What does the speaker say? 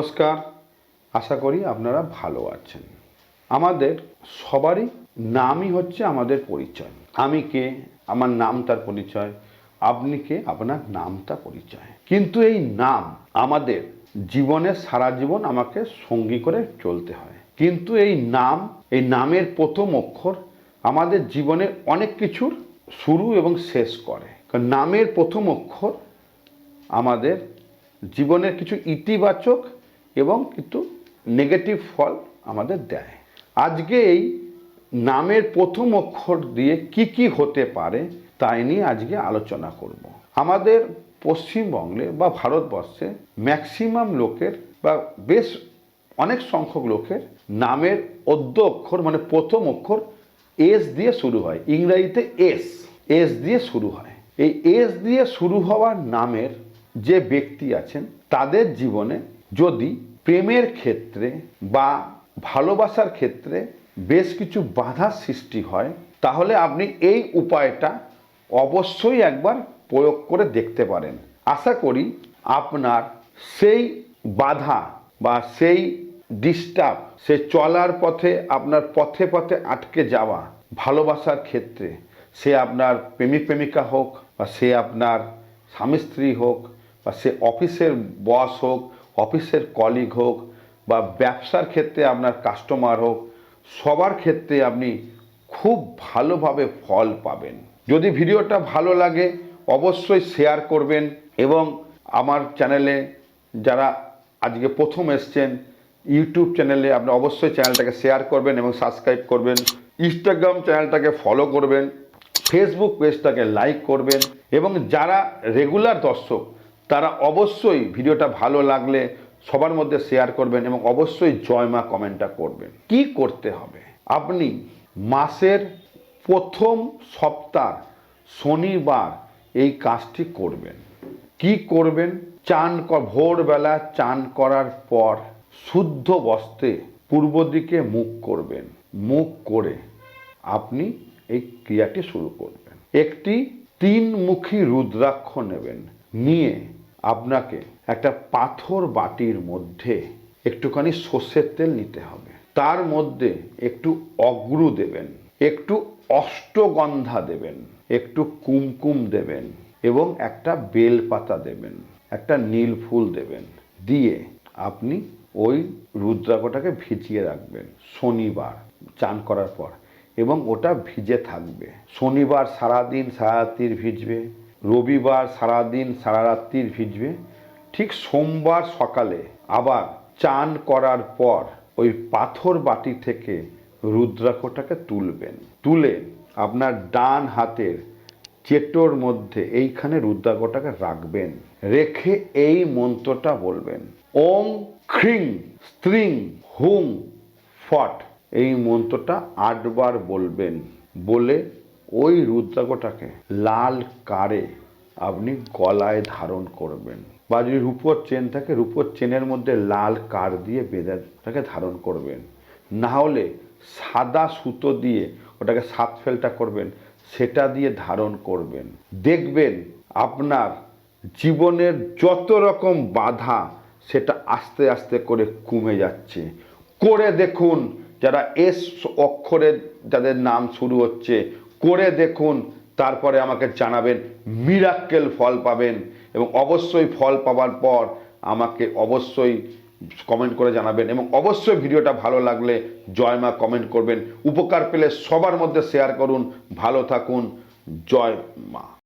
নমস্কার। আশা করি আপনারা ভালো আছেন। আমাদের সবারই নামই হচ্ছে আমাদের পরিচয়। আমি কে? আমার নাম তার পরিচয়। আপনি কে? আপনার নাম নামটা পরিচয়। কিন্তু এই নাম আমাদের জীবনে সারা জীবন আমাকে সঙ্গী করে চলতে হয়। কিন্তু এই নাম, এই নামের প্রথম অক্ষর আমাদের জীবনে অনেক কিছুর শুরু এবং শেষ করে। নামের প্রথম অক্ষর আমাদের জীবনের কিছু ইতিবাচক এবং কিন্তু নেগেটিভ ফল আমাদের দেয়। আজকে এই নামের প্রথম অক্ষর দিয়ে কি কি হতে পারে তাই নিয়ে আজকে আলোচনা করব। আমাদের পশ্চিমবঙ্গে বা ভারতবর্ষে ম্যাক্সিমাম লোকের বা বেশ অনেক সংখ্যক লোকের নামের অদ্য অক্ষর মানে প্রথম অক্ষর এস দিয়ে শুরু হয়। ইংরেজিতে এস এস দিয়ে শুরু হয়। এই এস দিয়ে শুরু হওয়ার নামের যে ব্যক্তি আছেন, তাদের জীবনে যদি প্রেমের ক্ষেত্রে বা ভালোবাসার ক্ষেত্রে বেশ কিছু বাধার সৃষ্টি হয়, তাহলে আপনি এই উপায়টা অবশ্যই একবার প্রয়োগ করে দেখতে পারেন। আশা করি আপনার সেই বাধা বা সেই ডিস্টার্ব সে চলার পথে, আপনার পথে পথে আটকে যাওয়া ভালোবাসার ক্ষেত্রে, সে আপনার প্রেমিক প্রেমিকা হোক বা সে আপনার স্বামী স্ত্রী হোক বা সে অফিসের বস হোক অফিসের কলিগ হোক বা ব্যবসার ক্ষেত্রে আপনার কাস্টমার হোক, সবার ক্ষেত্রে আপনি খুব ভালোভাবে ফল পাবেন। যদি ভিডিওটা ভালো লাগে, অবশ্যই শেয়ার করবেন এবং আমার চ্যানেলে যারা আজকে প্রথম এসছেন ইউটিউব চ্যানেলে আপনি অবশ্যই চ্যানেলটাকে শেয়ার করবেন এবং সাবস্ক্রাইব করবেন ইনস্টাগ্রাম চ্যানেলটাকে ফলো করবেন ফেসবুক পেজটাকে লাইক করবেন এবং যারা রেগুলার দর্শক তারা অবশ্যই ভিডিওটা ভালো লাগলে সবার মধ্যে শেয়ার করবেন এবং অবশ্যই জয় মা কমেন্টটা করবেন। কি করতে হবে? আপনি মাসের প্রথম সপ্তাহ শনিবার এই কাজটি করবেন। কি করবেন? চান ভোরবেলা চান করার পর শুদ্ধ বস্ত্রে পূর্ব দিকে মুখ করবেন। মুখ করে আপনি এই ক্রিয়াটি শুরু করবেন। একটি তিনমুখী রুদ্রাক্ষ নেবেন। নিয়ে আপনাকে একটা পাথর বাটির মধ্যে একটুখানি সর্ষের তেল নিতে হবে। তার মধ্যে একটু অগ্রু দেবেন, একটু অষ্টগন্ধা দেবেন, একটু কুমকুম দেবেন এবং একটা বেল পাতা দেবেন, একটা নীল ফুল দেবেন। দিয়ে আপনি ওই রুদ্রাক্ষটাকে ভিজিয়ে রাখবেন শনিবার চান করার পর এবং ওটা ভিজে থাকবে। শনিবার সারাদিন সারারাত্রির ভিজবে। রবিবার সারাদিন, সারারাত্রির ভিজবে। ঠিক সোমবার সকালে আবার চান করার পর ওই পাথর বাটি থেকে রুদ্রাক্ষটাকে তুলবেন। তুলে আপনার ডান হাতের চেটোর মধ্যে এইখানে রুদ্রাক্ষটাকে রাখবেন। রেখে এই মন্ত্রটা বলবেন ওং খ্রিং স্ত্রিং হুং ফট। এই মন্ত্রটা আটবার বলবেন। বলে ওই রুদ্রাক্ষটাকে লাল কারে আপনি গলায় ধারণ করবেন। বা যদি রূপোর চেন থাকে, রূপোর চেনের মধ্যে লাল কার দিয়ে বেঁধে ওটাকে ধারণ করবেন। না হলে সাদা সুতো দিয়ে ওটাকে সাত ফেলটা করবেন, সেটা দিয়ে ধারণ করবেন। দেখবেন আপনার জীবনের যত রকম বাধা, সেটা আস্তে আস্তে করে কমে যাচ্ছে। করে দেখুন, যারা এস অক্ষরে যাদের নাম শুরু হচ্ছে করে দেখুন, তারপরে আমাকে জানাবেন মিরাক্কেল ফল পাবেন। এবং অবশ্যই ফল পাওয়ার পর আমাকে অবশ্যই কমেন্ট করে জানাবেন। এবং অবশ্যই ভিডিওটা ভালো লাগলে জয় মা কমেন্ট করবেন। উপকার পেলে সবার মধ্যে শেয়ার করুন। ভালো থাকুন। জয় মা।